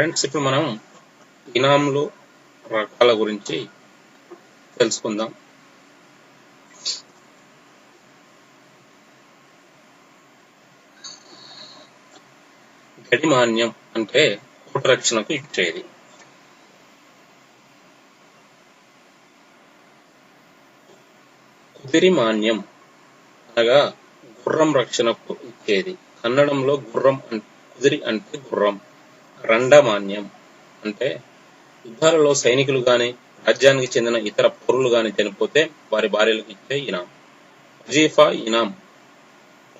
Friends ఇప్పుడు మనం ఇనాంలు రకాల గురించి తెలుసుకుందాం. గడిమాన్యం అంటే కోట రక్షణకు ఇచ్చేది. కుదిరిమాన్యం అనగా గుర్రం రక్షణకు ఇచ్చేది. కన్నడంలో గుర్రం అంటే కుదిరి అంటే గుర్రం. రండమాన్యం. అంటే యుద్ధాలలో సైనికులు గాని రాజ్యానికి చెందిన ఇతర పౌరులు గాని చనిపోతే వారి భార్యలకు ఇచ్చే ఇనాం. వజీఫా ఇనాం.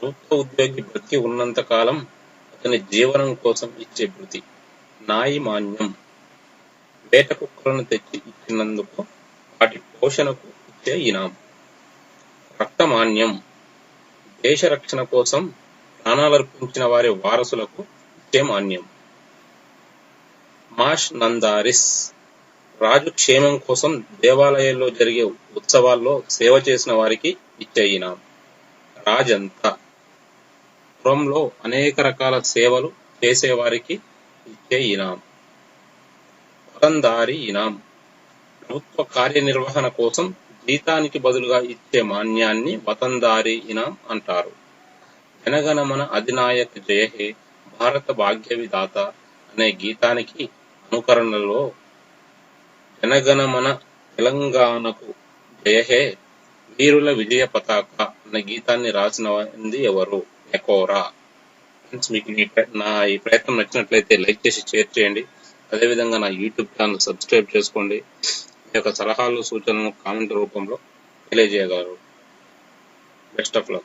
ప్రభుత్వ ఉద్యోగి బ్రతికి ఉన్నంత కాలం అతని జీవనం కోసం ఇచ్చే భృతి నాయి మాన్యం వేట కుక్కలను తెచ్చి ఇచ్చినందుకు వాటి పోషణకు ఇచ్చే ఇనాం. రక్తమాన్యం. దేశ రక్షణ కోసం ప్రాణాలర్పించిన వారి వారసులకు ఇచ్చే మాన్యం. మాష్ నందారిస్. రాజు క్షేమం కోసం దేవాలయాల్లో జరిగే ఉత్సవాల్లో సేవ చేసిన వారికి ఇచ్చే ఇనాం రాజంతా. పురంలో అనేక రకాల సేవలు చేసేవారికి ఇచ్చే ఇనాం వరందారి ఇనాం. ప్రభుత్వ కార్యనిర్వహణ కోసం జీతానికి బదులుగా ఇచ్చే మాన్యాన్ని వతందారి ఇనాం అంటారు. జనగణమన అధినాయక జయహే భారత భాగ్య విధాత అనే గీతానికి అనుకరణలో జనగణమన తెలంగాణకు జయహే వీరుల విజయ పతాక అన్న గీతాన్ని రాసినది ఎవరు? ఎకోరా ఫ్రెండ్స్ మీకు ప్ర- నా ఈ ప్రయత్నం నచ్చినట్లయితే లైక్ చేసి షేర్ చేయండి. అదేవిధంగా నా యూట్యూబ్ ఛానల్ సబ్స్క్రైబ్ చేసుకోండి. మీ యొక్క సలహాలు సూచనలు కామెంట్ రూపంలో తెలియజేయగలరు. Best of luck.